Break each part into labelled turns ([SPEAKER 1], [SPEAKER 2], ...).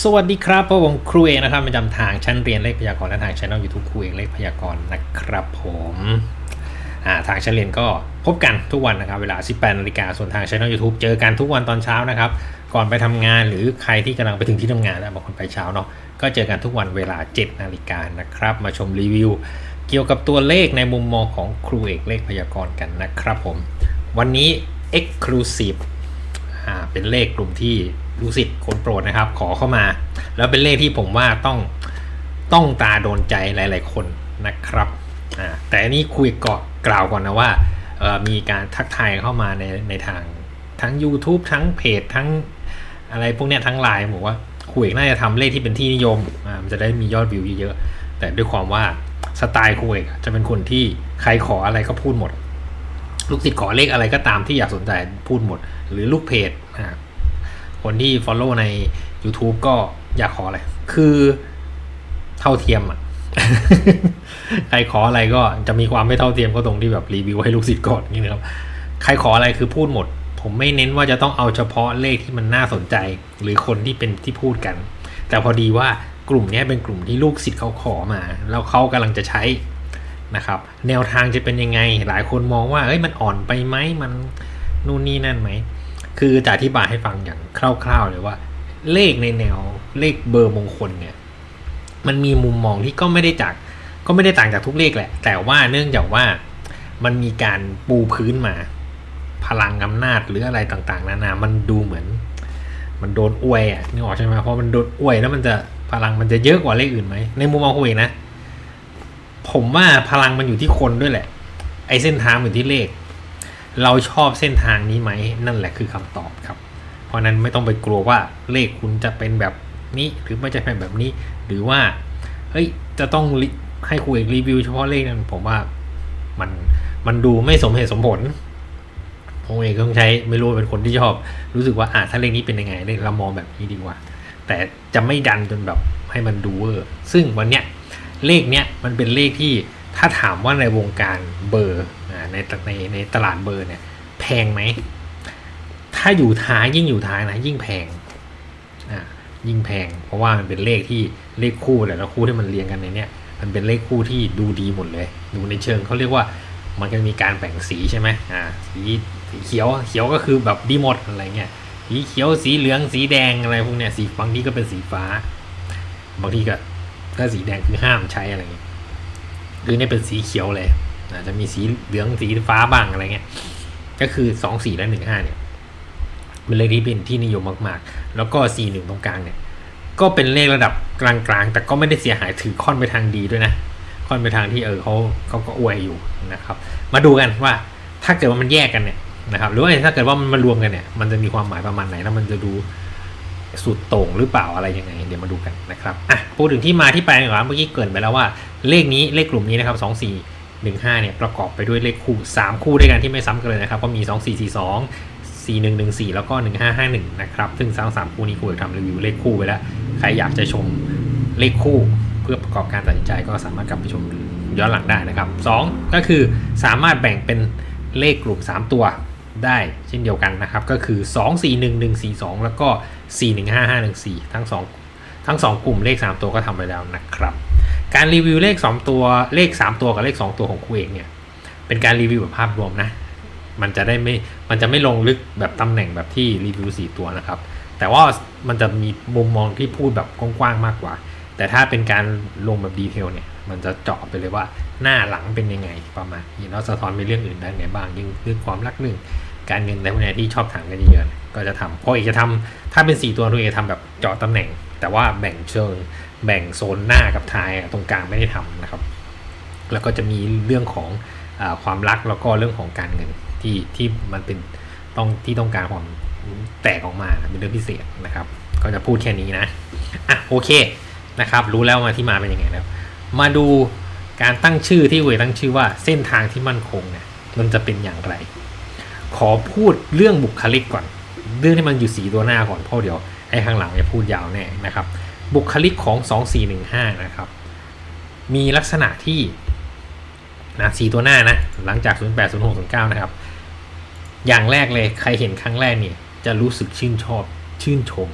[SPEAKER 1] สวัสดีครับพผมครูเองนะครับประจำทางชั้นเรียนเลขพยากรณ์และทางช่องยูทูบครูเองเลขพยากรณ์นะครับผมาทางชั้นเรียนก็พบกันทุกวันนะครับ เวลา 18นาฬิกาส่วนทางช่องยูทูบเจอกันทุกวันตอนเช้านะครับ ก่อนไปทำงานหรือใครที่กำลังไปถึงที่ทำงานแล้วบางคนไปเช้าเนาะก็เจอกันทุกวันเวลา 7นาฬิกานะครับ มาชมรีวิว เกี่ยวกับตัวเลขในมุมมองของครูเอกเลขพยากรณ์กันนะครับผม วันนี้ Exclusive อ่าเป็นเลขกลุ่มที่ ลูกศิษย์คนโปรดนะครับ ขอเข้ามา แล้วเป็นเลขที่ผมว่าต้องต้องตาโดนใจหลาย ๆ คนนะครับแต่อันนี้คุยก่อนกล่าวก่อนนะว่ามีการทักทายเข้ามาในในทางทั้ง YouTube ทั้งเพจทั้งอะไรพวกเนี้ยทั้งไลน์ผมว่าคุยน่าจะทำเลขที่เป็นที่นิยมมันจะได้มียอดวิวเยอะๆแต่ด้วยความว่าสไตล์คุยจะเป็นคนที่ใครขออะไรก็พูดหมด ลูกศิษย์ขอเลขอะไรก็ตามที่อยากสนใจพูดหมด หรือลูกเพจ คนที่ Follow ใน YouTube ก็อยากขออะไร คือเท่าเทียมอะใครขออะไรก็จะมีความไม่เท่าเทียมก็ตรงที่แบบรีวิวให้ลูกศิษย์ก่อนนี่นะครับใครขออะไรคือพูดหมด ผมไม่เน้นว่าจะต้องเอาเฉพาะเลขที่มันน่าสนใจ หรือคนที่เป็นที่พูดกัน แต่พอดีว่ากลุ่มนี้เป็นกลุ่มที่ลูกศิษย์เขาขอมา แล้วเขากำลังจะใช้นะครับ แนวทางจะเป็นยังไง หลายคนมองว่าเอ้ยมันอ่อนไปไหมมันนู่นนี่นั่นไหม คือจะอธิบายให้ฟังอย่างคร่าว ๆ เลยว่า เลขในแนวเลขเบอร์มงคลเนี่ย มันมีมุมมองที่ก็ไม่ได้จากก็ไม่ได้ต่างจากทุกเลขแหละ แต่ว่าเนื่องจากว่ามันมีการปูพื้นมา พลังอำนาจหรืออะไรต่างๆ นานา มันดูเหมือน มันโดนอวยอะนึกออกใช่ไหมเพราะมันโดนอวยแล้วมันจะพลังมันจะเยอะกว่าเลขอื่นไหมในมุมมองคุณเองนะ ผมว่าพลังมันอยู่ที่คนด้วยแหละ ไอ้เส้นทางอยู่ที่เลข เราชอบเส้นทางนี้ไหมนั่นแหละคือคำตอบครับ เพราะนั้นไม่ต้องไปกลัวว่าเลขคุณจะเป็นแบบนี้หรือไม่จะเป็นแบบนี้ หรือว่าเฮ้ยจะต้องให้คุยรีวิวเฉพาะเลขนั้นผมว่ามันมันดูไม่สมเหตุสมผลผมเองก็ต้องใช้ไม่รู้เป็นคนที่ชอบ รู้สึกว่าอ่าถ้าเลขนี้เป็นยังไงเลขเรามองแบบนี้ดีกว่า แต่จะไม่ดันจนแบบให้มันดูเวอร์ซึ่งวันเนี้ยเลขเนี้ยมันเป็นเลขที่ถ้าถามว่าในวงการเบอร์ ในในในตลาดเบอร์เนี่ย แพงไหม ถ้าอยู่ท้ายยิ่งอยู่ท้ายนะยิ่งแพงอ่ายิ่งแพง เพราะว่ามันเป็นเลขที่เลขคู่แต่ละคู่ที่มันเรียงกันในเนี้ยมันเป็นเลขคู่ที่ดูดีหมดเลย ดูในเชิงเขาเรียกว่ามันก็มีการแบ่งสีใช่ไหมอ่าสีสีเขียวเขียวก็คือแบบดีหมดอะไรเงี้ยสีเขียวสีเหลืองสีแดงอะไรพวกเนี้ยสีบางทีก็เป็นสีฟ้า บางทีก็ถ้าสีแดงคือห้ามใช้อะไรเงี้ยหรือเนี่ยเป็นสีเขียวเลย อาจจะมีสีเหลืองสีฟ้าบ้างอะไรเงี้ย ก็คือสองสี่และหนึ่งห้าเนี่ย เป็นเลขที่เป็นที่นิยมมาก ๆ แล้วก็สี่หนึ่งตรงกลางเนี่ย ก็เป็นเลขระดับกลางๆ แต่ก็ไม่ได้เสียหายถือค่อนไปทางดีด้วยนะค่อนไปทางที่เออเขาเขาก็อวยอยู่นะครับ มาดูกันว่าถ้าเกิดว่ามันแยกกันเนี่ยนะครับ หรือว่าถ้าเกิดว่ามันมารวมกันเนี่ย มันจะมีความหมายประมาณไหนแล้วมันจะดูสุดโต่งหรือเปล่าอะไรยังไง เดี๋ยวมาดูกันนะครับอะพูดถึงที่มาที่ไปก่อนเมื่อกี้เกินไปแล้วว่าเลขนี้เลขกลุ่มนี้นะครับสองสี่ หนึ่งห้าเนี่ยประกอบไปด้วยเลขคู่สามคู่ด้วยกันที่ไม่ซ้ำกันเลยนะครับ ก็มีสองสี่สี่สองสี่หนึ่งหนึ่งสี่แล้วก็หนึ่งห้าห้าหนึ่งนะครับ ซึ่งสร้างสามคู่นี้ครูทำรีวิวเลขคู่ไปแล้ว ใครอยากจะชมเลขคู่เพื่อประกอบการตัดสินใจก็สามารถกลับไปชมย้อนหลังได้นะครับสองก็คือสามารถแบ่งเป็นเลขกลุ่ม 3 ตัวได้เช่นเดียวกันนะครับ ก็คือ 2 4 1 1 4 2 แล้วก็ 4 1 5 5 1 4 ทั้ง 2 ทั้ง 2 กลุ่มเลข 3 ตัวก็ทำไปแล้วนะครับ การรีวิวเลข 2 ตัวเลข 3 ตัวกับเลข 2 ตัวของครูเอกเนี่ย เป็นการรีวิวแบบภาพรวมนะ มันจะได้ไม่ มันจะไม่ลงลึกแบบตำแหน่งแบบที่รีวิว 4 ตัวนะครับ แต่ว่ามันจะมีมุมมองที่พูดแบบกว้างๆมากกว่า แต่ถ้าเป็นการลงแบบดีเทลเนี่ย มันจะเจาะไปเลยว่าหน้าหลังเป็นยังไงประมาณนี้แล้วสะท้อนไปเรื่องอื่นได้ไงบ้างยิ่งเรื่องความรักหนึ่งการเงินในพวกนี้ที่ชอบถามกันเยอะๆก็จะทำเพราะเอกจะทำถ้าเป็น 4 ตัวตัวเอกทำแบบเจาะตำแหน่ง แต่ว่าแบ่งเชิง แบ่งโซนหน้ากับท้ายตรงกลางไม่ได้ทำนะครับ แล้วก็จะมีเรื่องของอความรักแล้วก็เรื่องของการเงินที่ที่มันเป็นต้องที่ต้องการความแตกออกมาเป็นเรื่องพิเศษนะครับ ก็จะพูดแค่นี้นะอะโอเคนะครับ รู้แล้วมาที่มาเป็นยังไงแล้ว มาดูการตั้งชื่อที่เวยตั้งชื่อว่าเส้นทางที่มั่นคงเนี่ยมันจะเป็นอย่างไร ขอพูดเรื่องบุคลิกก่อน เรื่องที่มันอยู่สีตัวหน้าก่อนเพราะเดี๋ยวไอ้ข้างหลังจะพูดยาวแน่นะครับ บุคลิกของ 2415 นะครับ มีลักษณะที่นะสีตัวหน้านะ หลังจาก 080609 นะครับ อย่างแรกเลยใครเห็นครั้งแรกเนี่ย จะรู้สึกชื่นชอบชื่นชม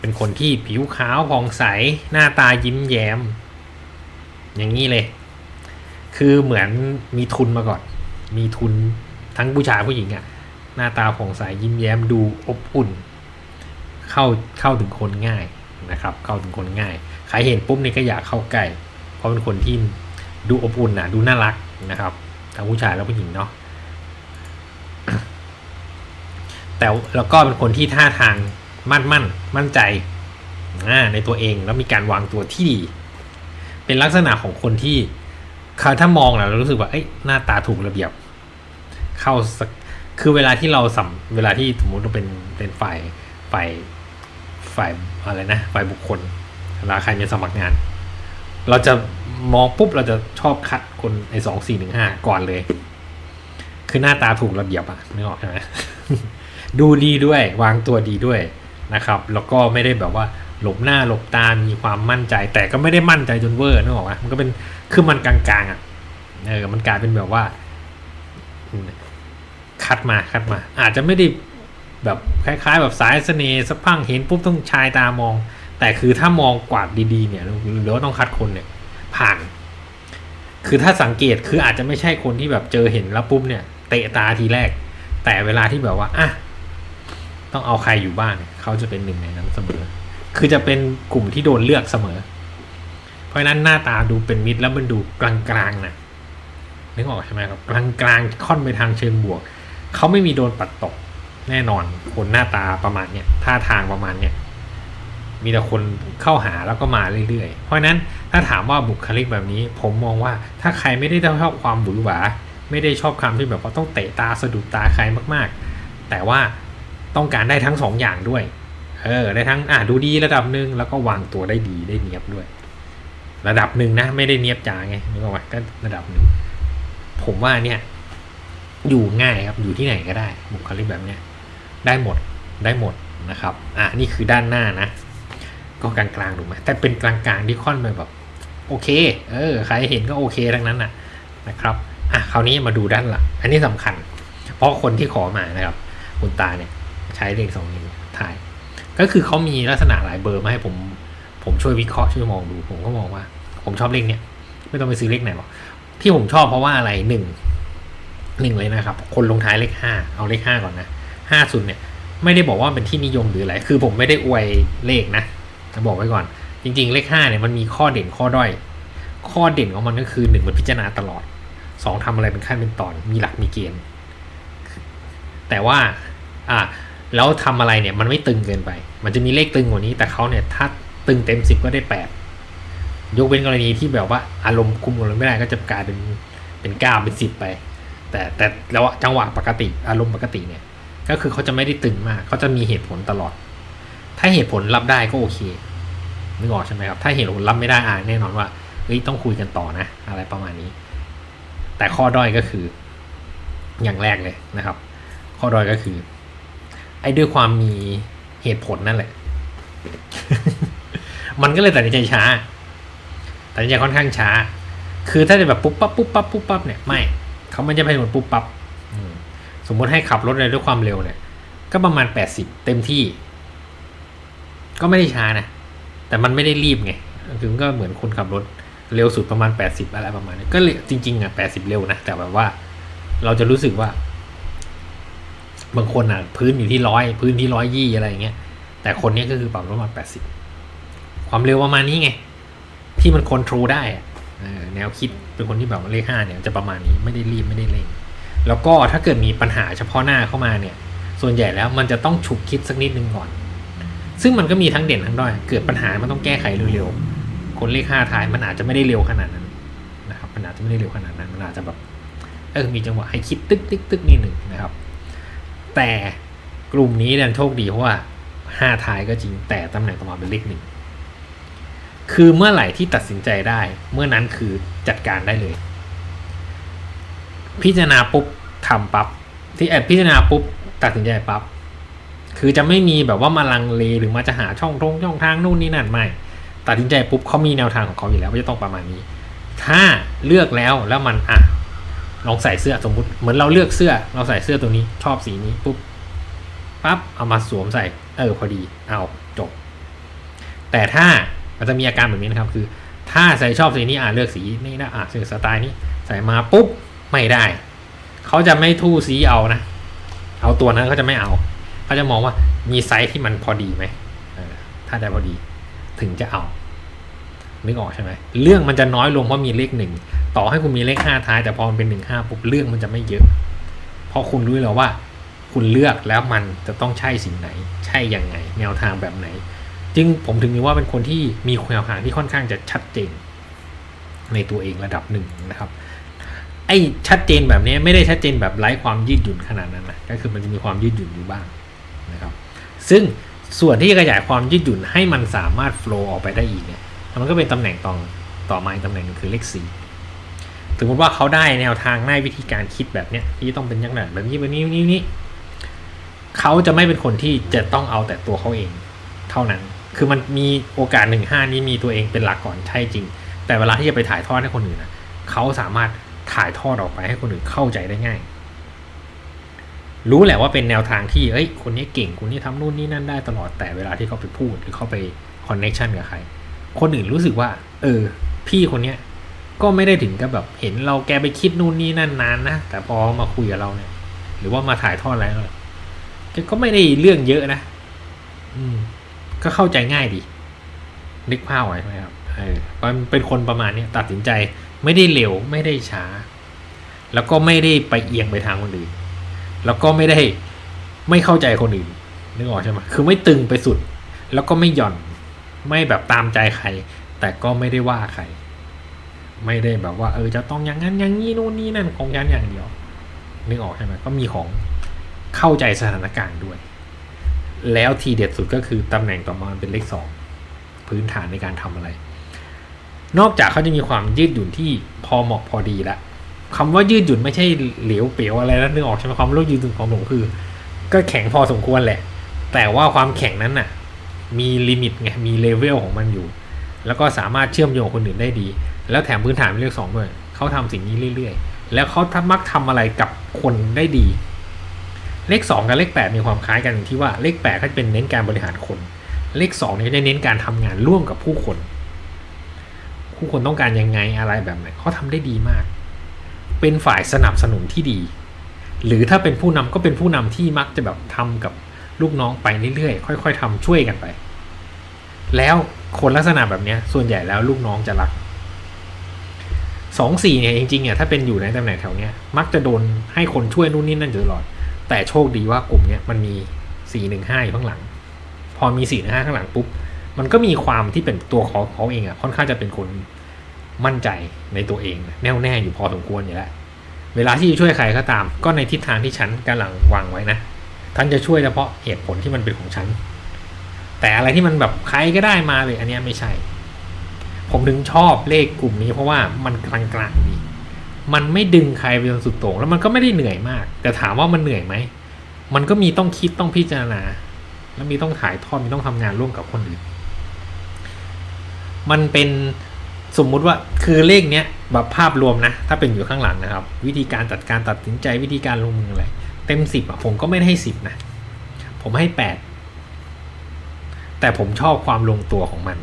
[SPEAKER 1] เป็นคนที่ผิวขาวผ่องใส หน้าตายิ้มแย้ม อย่างนี้เลย คือเหมือนมีทุนมาก่อน มีทุนทั้งผู้ชายผู้หญิงอะ่ะ หน้าตาผ่องใสยิ้มแย้มดูอบอุ่น เข้าเข้าถึงคนง่าย นะครับ เข้าถึงคนง่าย ใครเห็นปุ๊บนี่ก็อยากเข้าใกล้ เพราะเป็นคนที่ดูอบอุ่นนะดูน่ารักนะครับ ทั้งผู้ชายและผู้หญิงเนาะ แต่แล้วก็เป็นคนที่ท่าทางมั่นมั่น มั่นใจในตัวเองแล้วมีการวางตัวที่ดี เป็นลักษณะของคนที่เขาถ้ามองแล้วเรารู้สึกว่าเอ้ยหน้าตาถูกระเบียบ เข้าสักคือเวลาที่เราสัมเวลาที่สมมติเราเป็นเป็นฝ่ายฝ่าย ฝ่ายอะไรนะฝ่ายบุคคลเวลาใครมาสมัครงาน เราจะมองปุ๊บเราจะชอบคัดคนไอ้สองสี่หนึ่งห้าก่อนเลย คือหน้าตาถูกระเบียบอะนึกออกใช่ไหมดูดีด้วยวางตัวดีด้วยนะครับ แล้วก็ไม่ได้แบบว่าหลบหน้าหลบตา มีความมั่นใจ แต่ก็ไม่ได้มั่นใจจนเวอร์นึกออกไหมมันก็เป็นคือมันกลางๆอะเออมันกลายเป็นแบบว่า คัดมาคัดมา อาจจะไม่ได้ แบบคล้าย ๆ แบบสายเสน่ห์สะพังเห็นปุ๊บต้องชายตามอง แต่คือถ้ามองกวาดดีๆเนี่ยหรือว่าต้องคัดคนเนี่ย ผ่าน คือถ้าสังเกตคืออาจจะไม่ใช่คนที่แบบเจอเห็นแล้วปุ๊บเนี่ยเตะตาทีแรก แต่เวลาที่แบบว่าอะต้องเอาใครอยู่บ้านเนี่ยเขาจะเป็นหนึ่งในนั้นเสมอ คือจะเป็นกลุ่มที่โดนเลือกเสมอ เพราะฉะนั้นหน้าตาดูเป็นมิตรแล้วมันดูกลางๆนะนึกออกใช่ไหมครับกลางๆค่อนไปทางเชิงบวกเขาไม่มีโดนปัดตก แน่นอนคนหน้าตาประมาณเนี้ยท่าทางประมาณเนี้ยมีแต่คนเข้าหาแล้วก็มาเรื่อยๆ เพราะนั้นถ้าถามว่าบุคลิกแบบนี้ ผมมองว่าถ้าใครไม่ได้ชอบความหวือหวา ไม่ได้ชอบคำที่แบบว่าต้องเตะตาสะดุดตาใครมากๆ แต่ว่าต้องการได้ทั้งสองอย่างด้วย เออได้ทั้งอะดูดีระดับหนึ่งแล้วก็วางตัวได้ดีได้เนียบด้วย ระดับหนึ่งนะ ไม่ได้เนียบจ๋าไงนึกออกไหมก็ระดับหนึ่งผมว่าเนี่ย อยู่ง่ายครับอยู่ที่ไหนก็ได้ บุคลิกแบบเนี้ย ได้หมดได้หมดนะครับ อะนี่คือด้านหน้านะ ก็กลางๆถูกไหมแต่เป็นกลางๆที่ค่อนไปแบบโอเค เออ ใครเห็นก็โอเคทั้งนั้นน่ะนะครับ อะ คราวนี้มาดูด้านหลัง อันนี้สำคัญ เพราะคนที่ขอมานะครับ คุณตาเนี่ย ใช้เลขสองนิ้วถ่าย ก็คือเขามีลักษณะหลายเบอร์มาให้ผม ผมช่วยวิเคราะห์ช่วยมองดู ผมก็มองว่า ผมชอบเลขเนี้ย ไม่ต้องไปซื้อเลขไหนหรอก ที่ผมชอบเพราะว่าอะไรหนึ่ง หนึ่งเลยนะครับ คนลงท้ายเลขห้า เอาเลขห้าก่อนนะ ห้าศูนย์เนี่ย ไม่ได้บอกว่าเป็นที่นิยมหรืออะไร คือผมไม่ได้อวยเลขนะจะบอกไว้ก่อน จริง ๆ เลขห้าเนี่ยมันมีข้อเด่นข้อด้อย ข้อเด่นของมันก็คือหนึ่งมันพิจารณาตลอดสองทำอะไรเป็นขั้นเป็นตอน มีหลักมีเกณฑ์ แต่ว่า อ่า แล้วทำอะไรเนี่ยมันไม่ตึงเกินไป มันจะมีเลขตึงกว่านี้ แต่เขาเนี่ยถ้าตึงเต็มสิบก็ได้แปดยกเว้นกรณีที่แบบว่าอารมณ์คุมอารมณ์ไม่ได้ก็จะกลายเป็นเป็นเก้าเป็นสิบไป แต่แต่แล้วจังหวะปกติอารมณ์ปกติเนี่ย ก็คือเขาจะไม่ได้ตึงมากเขาจะมีเหตุผลตลอด ถ้าเหตุผลรับได้ก็โอเคนึกออกใช่ไหมครับ ถ้าเหตุผลรับไม่ได้อ่าแน่นอนว่าเฮ้ยต้องคุยกันต่อนะ อะไรประมาณนี้ แต่ข้อด้อยก็คือ อย่างแรกเลยนะครับ ข้อด้อยก็คือ ไอ้ด้วยความมีเหตุผลนั่นแหละ มันก็เลยตัดสินใจช้าตัดสินใจค่อนข้างช้า คือถ้าจะแบบปุ๊บปั๊บปุ๊บปั๊บปุ๊บปั๊บเนี่ยไม่เขาไม่จะไปหมือนปุ๊บปั๊บ สมมติให้ขับรถเลยด้วยความเร็วเนี่ยก็ประมาณแปดสิบเต็มที่ ก็ไม่ได้ช้านะ แต่มันไม่ได้รีบไงถึงก็เหมือนคนขับรถเร็วสุดประมาณแปดสิบอะไรประมาณนี้ก็เลยจริงๆอะแปดสิบเร็วนะแต่แบบว่า เราจะรู้สึกว่า บางคนอะ พื้นอยู่ที่ร้อยพื้นที่ร้อยยี่อะไรอย่างเงี้ยแต่คนนี้ก็คือปรับระมาณแปดสิบความเร็วประมาณนี้ไง ที่มันคอนโทรลได้อะแนวคิดเป็นคนที่แบบเลขห้าเนี่ยจะประมาณนี้ไม่ได้รีบไม่ได้เร่ง แล้วก็ถ้าเกิดมีปัญหาเฉพาะหน้าเข้ามาเนี่ย ส่วนใหญ่แล้วมันจะต้องฉุกคิดสักนิดนึงก่อน ซึ่งมันก็มีทั้งเด่นทั้งด้อย เกิดปัญหามันต้องแก้ไขเร็วๆ คนเลขห้าทายมันอาจจะไม่ได้เร็วขนาดนั้นนะครับมันอาจจะไม่ได้เร็วขนาดนั้น มันอาจจะแบบเออมีจังหวะให้คิดตึกตึกตึกนิดหนึ่งนะครับ แต่กลุ่มนี้ดันโชคดีเพราะว่าห้าท้ายก็จริงแต่ตำแหน่งต่อมาเป็นเลขหนึ่งคือเมื่อไหร่ที่ตัดสินใจได้ เมื่อนั้นคือจัดการได้เลย พิจารณาปุ๊บทำปั๊บที่แอบพิจารณาปุ๊บตัดสินใจปั๊บคือจะไม่มีแบบว่ามาลังเลหรือมาจะหาช่องทงช่องทางนู่นนี่นั่นไม่ตัดสินใจปุ๊บเขามีแนวทางของเขาอยู่แล้วว่าจะต้องประมาณนี้ ถ้าเลือกแล้วแล้วมันอะลองใส่เสื้อสมมุติเหมือนเราเลือกเสื้อ เราใส่เสื้อตัวนี้ชอบสีนี้ปุ๊บปั๊บเอามาสวมใส่เออพอดีเอาจบ แต่ถ้ามันจะมีอาการแบบนี้นะครับคือ ถ้าใส่ชอบสีนี้อ่าเลือกสีนี้นะอ่าสีสไตล์นี้ใส่มาปุ๊บ ไม่ได้ เขาจะไม่ทู่สีเอานะ เอาตัวนั้นเขาจะไม่เอา เขาจะมองว่ามีไซส์ที่มันพอดีไหม ถ้าได้พอดีถึงจะเอา นึกออกใช่ไหม เรื่องมันจะน้อยลงเพราะมีเลขหนึ่ง ต่อให้คุณมีเลขห้าท้าย แต่พอมันเป็นหนึ่งห้าปุ๊บเรื่องมันจะไม่เยอะ เพราะคุณรู้แล้วว่า คุณเลือกแล้วมันจะต้องใช่สิ่งไหน ใช่ยังไง แนวทางแบบไหน จึงผมถึงว่าเป็นคนที่มีแนวทางที่ค่อนข้างจะชัดเจนในตัวเองระดับหนึ่งนะครับ ไอ้ชัดเจนแบบนี้ไม่ได้ชัดเจนแบบไร้ความยืดหยุ่นขนาดนั้นนะก็คือมันจะมีความยืดหยุ่นอยู่บ้างนะครับ ซึ่งส่วนที่ขยายความยืดหยุ่นให้มันสามารถโฟล์ออกไปได้อีกเนี่ยมันก็เป็นตำแหน่งต่อต่อมาอีกตำแหน่งหนึงคือเลขสี่สมมติว่าเขาได้แนวทางได้วิธีการคิดแบบเนี้ยที่ต้องเป็นยังไงแบบนี้แบบนี้นี้นี้เขาจะไม่เป็นคนที่จะต้องเอาแต่ตัวเขาเอง เท่านั้น คือมันมีโอกาสหนึ่งห้านี้มีตัวเองเป็นหลักก่อนใช่จริง แต่เวลาที่จะไปถ่ายทอดให้คนอื่นนะเขาสามารถ ถ่ายทอดออกไปให้คนอื่นเข้าใจได้ง่าย รู้แหละว่าเป็นแนวทางที่เอ้ย คนนี้เก่งคนนี้ทำนู่นนี่นั่นได้ตลอดแต่เวลาที่เขาไปพูดหรือเขาไปคอนเน็ชันกับใคร คนอื่นรู้สึกว่า เออ พี่คนเนี้ยก็ไม่ได้ถึงกับแบบเห็นเราแกไปคิดนู่นนี่นั่นนานนะแต่พอมาคุยกับเราเนี่ย หรือว่ามาถ่ายทอดอะไรเนี่ยแกก็ไม่ได้เรื่องเยอะนะ อืม ก็เข้าใจง่ายดีนึกภาพไว้ไหมครับเออมันเป็นคนประมาณนี้ตัดสินใจ ไม่ได้เร็วไม่ได้ช้า แล้วก็ไม่ได้ไปเอียงไปทางคนอื่น แล้วก็ไม่ได้ไม่เข้าใจคนอื่นนึกออกใช่ไหมคือไม่ตึงไปสุด แล้วก็ไม่หย่อนไม่แบบตามใจใคร แต่ก็ไม่ได้ว่าใคร ไม่ได้แบบว่า เออจะต้องอย่างนั้นอย่างนี้นู่นนี่นั่นของฉันอย่างเดียวนึกออกใช่ไหมก็มีของเข้าใจสถานการณ์ด้วย แล้วทีเด็ดสุดก็คือตำแหน่งต่อมาเป็นเลขสองพื้นฐานในการทำอะไร นอกจากเขาจะมีความยืดหยุ่นที่พอเหมาะพอดีแล้วคำว่ายืดหยุ่นไม่ใช่เหลวเปลวอะไรแล้วนึกออกใช่ไหมความรู้ยืดหยุ่นของผมคือ ก็แข็งพอสมควรแหละ แต่ว่าความแข็งนั้นน่ะ มีลิมิตไงมีเลเวลของมันอยู่ แล้วก็สามารถเชื่อมโยงคนอื่นได้ดี แล้วแถมพื้นฐานเป็นเลขสองด้วยเขาทำสิ่งนี้เรื่อย ๆ แล้วเขาทำมักทำอะไรกับคนได้ดี เลขสองกับเลขแปดมีความคล้ายกันที่ว่าเลขแปดเขาจะเป็นเน้นการบริหารคน เลขสองเนี่ยจะเน้นการทำงานร่วมกับผู้คน ผู้คนต้องการยังไงอะไรแบบไหนเขาทำได้ดีมาก เป็นฝ่ายสนับสนุนที่ดี หรือถ้าเป็นผู้นำก็เป็นผู้นำที่มักจะแบบทำกับลูกน้องไปเรื่อยๆค่อย ๆทำช่วยกันไป แล้วคนลักษณะแบบเนี้ยส่วนใหญ่แล้วลูกน้องจะรักสองสี่เนี่ยจริงๆเนี่ยถ้าเป็นอยู่ในตำแหน่งแถวเนี้ยมักจะโดนให้คนช่วยนู่นนี่นั่นอยู่ตลอด แต่โชคดีว่ากลุ่มเนี้ยมันมีสี่หนึ่งห้าอยู่ข้างหลัง พอมีสี่หนึ่งห้าข้างหลังปุ๊บ มันก็มีความที่เป็นตัวเขาเขาเองอะค่อนข้างจะเป็นคนมั่นใจในตัวเอง แน่วแน่อยู่พอสมควรอยู่แล้วเวลาที่จะช่วยใครก็ตาม ก็ในทิศทางที่ฉันกำลังวางไว้นะท่านจะช่วยเฉพาะเหตุผลที่มันเป็นของฉัน แต่อะไรที่มันแบบใครก็ได้มาเลยอันเนี้ยไม่ใช่ ผมถึงชอบเลขกลุ่มนี้เพราะว่ามันกลางๆดีมันไม่ดึงใครไปจนสุดโต่งแล้วมันก็ไม่ได้เหนื่อยมาก แต่ถามว่ามันเหนื่อยไหมมันก็มีต้องคิดต้องพิจารณา แล้วมีต้องถ่ายทอดมีต้องทำงานร่วมกับคนอื่น มันเป็นสมมุติว่าคือเลขเนี้ยแบบภาพรวมนะ ถ้าเป็นอยู่ข้างหลังนะครับ วิธีการจัดการตัดสินใจวิธีการลงมืออะไร เต็มสิบอะผมก็ไม่ได้ให้สิบนะ ผมให้แปดแต่ผมชอบความลงตัวของมัน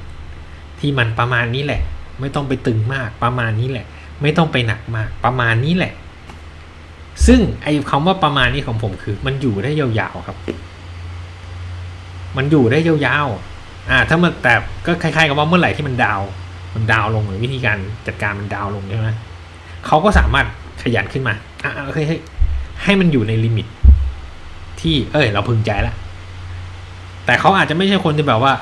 [SPEAKER 1] ที่มันประมาณนี้แหละ ไม่ต้องไปตึงมากประมาณนี้แหละ ไม่ต้องไปหนักมากประมาณนี้แหละ ซึ่งไอ้คำว่าประมาณนี้ของผมคือ มันอยู่ได้ยาวๆครับ มันอยู่ได้ยาวๆ อ่าถ้ามันแต่ก็คล้ายๆกับว่าเมื่อไหร่ที่มันดาวมันดาวลงหรือวิธีการจัดการมันดาวลงใช่ไหมเขาก็สามารถขยันขึ้นมาอ่าเฮ้ยเฮ้ให้มันอยู่ในลิมิต ที่เอ้ย เราพึงใจแล้วแต่เขาอาจจะไม่ใช่คนที่แบบว่า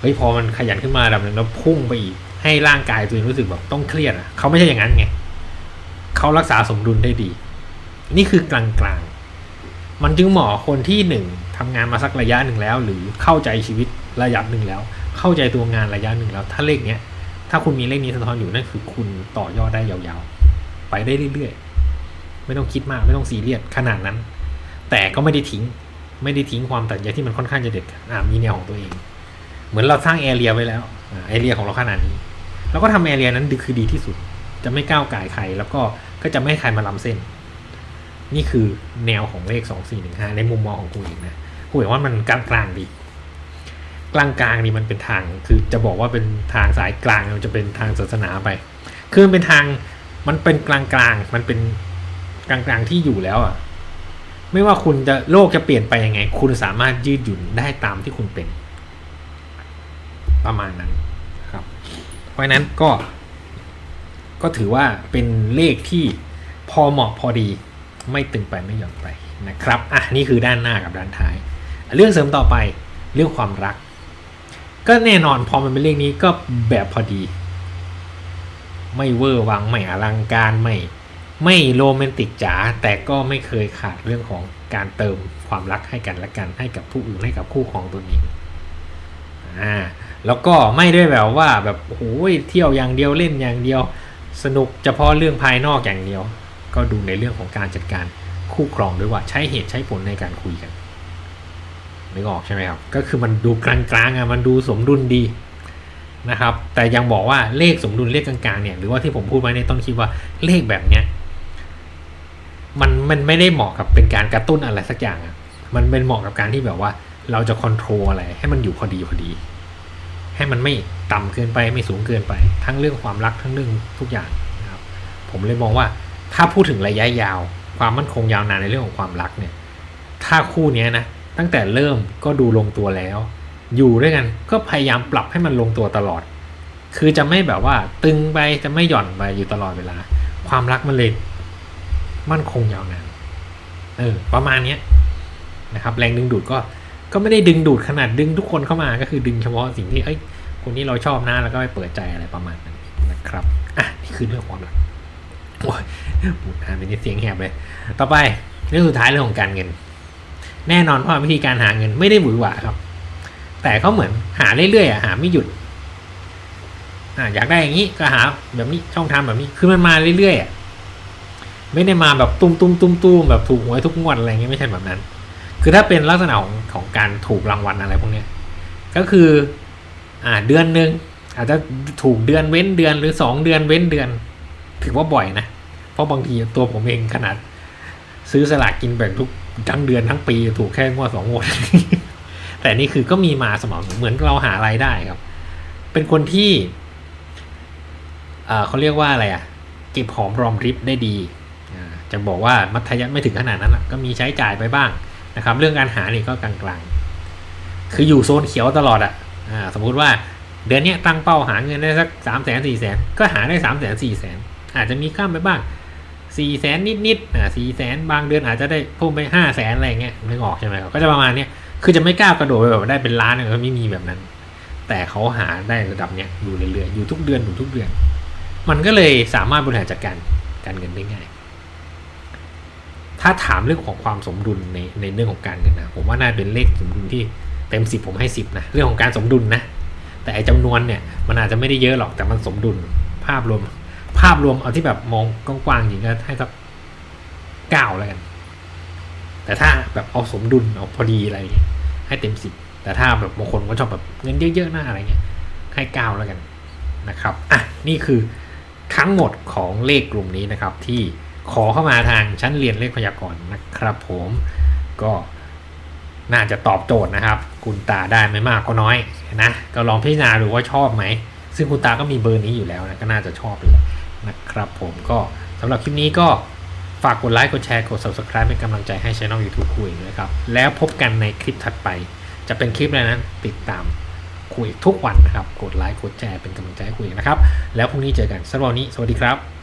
[SPEAKER 1] เฮ้ยพอมันขยันขึ้นมาระดับนึงแล้วพุ่งไปอีก ให้ร่างกายตัวเองรู้สึกแบบต้องเครียดอะเขาไม่ใช่อย่างนั้นไงเขารักษาสมดุลได้ดี นี่คือกลางๆมันจึงเหมาะคนที่หนึ่งทำงานมาสักระยะหนึ่งแล้ว หรือเข้าใจชีวิต ระยะหนึ่งแล้ว เข้าใจตัวงานระยะหนึ่งแล้ว ถ้าเลขเนี้ย ถ้าคุณมีเลขนี้สะท้อนอยู่นั่นคือคุณต่อยอดได้ยาวๆ ไปได้เรื่อยๆ ไม่ต้องคิดมากไม่ต้องซีเรียสขนาดนั้น แต่ก็ไม่ได้ทิ้ง ไม่ได้ทิ้งความตัดใจที่มันค่อนข้างจะเด็ดอ่ามีแนวของตัวเอง เหมือนเราสร้างแอเรียไว้แล้วแอเรียของเราขนาดนี้แล้วก็ทำแอเรียนั้นคือดีที่สุด จะไม่ก้าวไก่ใครแล้วก็ก็จะไม่ให้ใครมาล้ำเส้น นี่คือแนวของเลขสองสี่หนึ่งห้าในมุมมองของคุณเองนะคุณเห็นว่ามันกลางๆดี กลางกลางนี่มันเป็นทาง คือจะบอกว่าเป็นทางสายกลางมันจะเป็นทางศาสนาไป คือมันเป็นทางมันเป็นกลางๆมันเป็นกลางๆที่อยู่แล้วอะ ไม่ว่าคุณจะโลกจะเปลี่ยนไปยังไง คุณสามารถยืดหยุ่นได้ตามที่คุณเป็น ประมาณนั้นครับ เพราะฉะนั้นก็ ก็ถือว่าเป็นเลขที่พอเหมาะพอดี ไม่ตึงไปไม่หย่อนไปนะครับ อะนี่คือด้านหน้ากับด้านท้าย เรื่องเสริมต่อไปเรื่องความรัก ก็แน่นอนพอมันเป็นเรื่องนี้ก็แบบพอดี ไม่เวอร์วังไม่อลังการไม่ไม่โรแมนติกจ๋าแต่ก็ไม่เคยขาดเรื่องของการเติมความรักให้กันและกันให้กับผู้อื่นให้กับคู่ของตัวเองอ่าแล้วก็ไม่ได้แบบว่าแบบโอ้ยเที่ยวอย่างเดียวเล่นอย่างเดียว สนุกเฉพาะเรื่องภายนอกอย่างเดียว ก็ดูในเรื่องของการจัดการคู่ครองด้วยว่าใช้เหตุใช้ผลในการคุยกัน นึกออกใช่ไหมครับ ก็คือมันดูกลางๆอะมันดูสมดุลดีนะครับ แต่ยังบอกว่าเลขสมดุลเลขกลางๆเนี่ยหรือว่าที่ผมพูดไว้ในต้นคลิปว่าเลขแบบเนี้ยมันมันไม่ได้เหมาะกับเป็นการกระตุ้นอะไรสักอย่างอะมันเป็นเหมาะกับการที่แบบว่า เราจะคอนโทรลอะไรให้มันอยู่พอดีพอดี ให้มันไม่ต่ำเกินไปไม่สูงเกินไป ทั้งเรื่องความรักทั้งเรื่องทุกอย่างนะครับ ผมเลยมองว่าถ้าพูดถึงระยะยาว ความมั่นคงยาวนานในเรื่องของความรักเนี่ย ถ้าคู่เนี้ยนะ ตั้งแต่เริ่มก็ดูลงตัวแล้ว อยู่ด้วยกันก็พยายามปรับให้มันลงตัวตลอด คือจะไม่แบบว่าตึงไปจะไม่หย่อนไปอยู่ตลอดเวลา ความรักมันเลยมั่นคงยาวนานเออประมาณเนี้ยนะครับแรงดึงดูดก็ก็ไม่ได้ดึงดูดขนาดดึงทุกคนเข้ามาก็คือดึงเฉพาะสิ่งที่เอ้ยคนนี้เราชอบนะแล้วก็ไปเปิดใจอะไรประมาณนั้นนะครับอะนี่คือเรื่องความรักโอ้ยพูดนานเป็นเสียงแหบเลย ต่อไปเรื่องสุดท้ายเรื่องของการเงิน แน่นอนเพราะวิธีการหาเงินไม่ได้หวือหวาครับ แต่เขาเหมือนหาเรื่อยๆอะหาไม่หยุดอะอยากได้อย่างนี้ก็หาแบบนี้ช่องทางแบบนี้คือมันมาเรื่อยๆอะไม่ได้มาแบบตุ้มตุ้มตุ้มตุ้มแบบถูกหวยทุกงวดอะไรเงี้ยไม่ใช่แบบนั้น คือถ้าเป็นลักษณะของของการถูกรางวัลอะไรพวกเนี้ยก็คืออ่าเดือนหนึ่งอาจจะถูกเดือนเว้นเดือนหรือสองเดือนเว้นเดือน ถือว่าบ่อยนะ เพราะบางทีตัวผมเองขนาด ซื้อสลากกินแบ่งทุกทั้งเดือนทั้งปีถูกแค่งวดสองงวด แต่นี่คือก็มีมาสม่ำเหมือนเราหารายได้ครับ เป็นคนที่เขาเรียกว่าอะไรอะ เก็บหอมรอมริบได้ดี จะบอกว่ามัธยัติไม่ถึงขนาดนั้นก็มีใช้จ่ายไปบ้างนะครับ เรื่องการหานี่ก็กลางๆ คืออยู่โซนเขียวตลอดอะอ่าสมมุติว่าเดือนนี้ตั้งเป้าหาเงินได้สักสามแสนสี่แสนก็หาได้สามแสนสี่แสนอาจจะมีข้ามไปบ้าง สี่แสนนิดๆอ่าสี่แสนบางเดือนอาจจะได้พุ่มไปห้าแสนอะไรเงี้ยนึกออกใช่ไหมครับก็จะประมาณเนี้ยคือจะไม่กล้ากระโดดไปแบบได้เป็นล้านเลยไม่มีแบบนั้น แต่เขาหาได้ระดับเนี้ยอยู่เรื่อยๆอยู่ทุกเดือนอยู่ทุกเดือน มันก็เลยสามารถบริหารจัดการการเงินได้ง่ายถ้าถามเรื่องของความสมดุลในในเรื่องของการเงินนะผมว่าน่าเป็นเลขสมดุลที่เต็มสิบผมให้สิบนะเรื่องของการสมดุลนะแต่ไอจำนวนเนี่ยมันอาจจะไม่ได้เยอะหรอกแต่มันสมดุลภาพรวมาพรวมเอาที่แบบมองกว้างๆอย่างก็ให้สักเก้าแล้วกัน แต่ถ้าแบบเอาสมดุลเอาพอดีอะไรเงี้ยให้เต็มสิบแต่ถ้าแบบบางคนก็ชอบแบบเงินเยอะๆหน้าอะไรเงี้ยให้เก้าแล้วกันนะครับอะนี่คือทั้งหมดของเลขกลุ่มนี้นะครับ ที่ขอเข้ามาทางชั้นเรียนเลขพยากรณ์นะครับผมก็น่าจะตอบโจทย์นะครับ คุณตาได้ไม่มากก็น้อยนะ ก็ลองพิจารณาดูว่าชอบไหม ซึ่งคุณตาก็มีเบอร์นี้อยู่แล้วนะ ก็น่าจะชอบเลย นะครับผมก็สำหรับคลิปนี้ก็ฝากกดไลค์กดแชร์กด subscribe เป็นกำลังใจให้ช่อง YouTube คุยด้วยครับ แล้วพบกันในคลิปถัดไป จะเป็นคลิปอะไรนั้นติดตามคุยทุกวันนะครับ กดไลค์กดแชร์เป็นกำลังใจให้คุยนะครับ แล้วพรุ่งนี้เจอกันสำหรับวันนี้ สวัสดีครับ